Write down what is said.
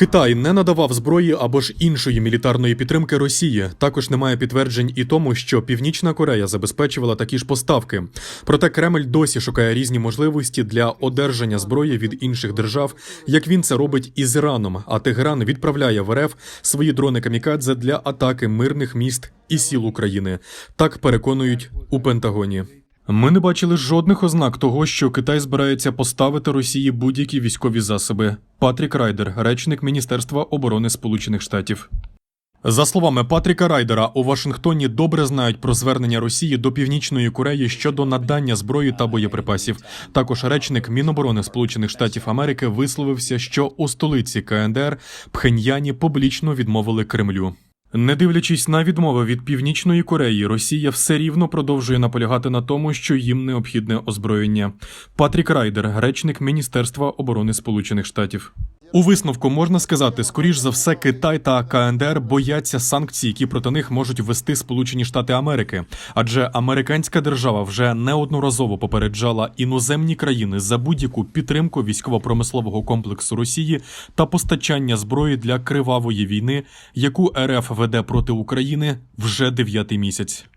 Китай не надавав зброї або ж іншої мілітарної підтримки Росії. Також немає підтверджень і тому, що Північна Корея забезпечувала такі ж поставки. Проте Кремль досі шукає різні можливості для одержання зброї від інших держав, як він це робить із Іраном. А Тегеран відправляє в РФ свої дрони камікадзе для атаки мирних міст і сіл України. Так переконують у Пентагоні. Ми не бачили жодних ознак того, що Китай збирається поставити Росії будь-які військові засоби. Патрік Райдер, речник Міністерства оборони Сполучених Штатів. За словами Патріка Райдера, у Вашингтоні добре знають про звернення Росії до Північної Кореї щодо надання зброї та боєприпасів. Також речник Міноборони Сполучених Штатів Америки висловився, що у столиці КНДР Пхеньяні публічно відмовили Кремлю. Не дивлячись на відмови від Північної Кореї, Росія все рівно продовжує наполягати на тому, що їм необхідне озброєння. Патрік Райдер, речник Міністерства оборони Сполучених Штатів. У висновку можна сказати, скоріш за все, Китай та КНДР бояться санкцій, які проти них можуть ввести Сполучені Штати Америки, адже американська держава вже неодноразово попереджала іноземні країни за будь-яку підтримку військово-промислового комплексу Росії та постачання зброї для кривавої війни, яку РФ веде проти України вже дев'ятий місяць.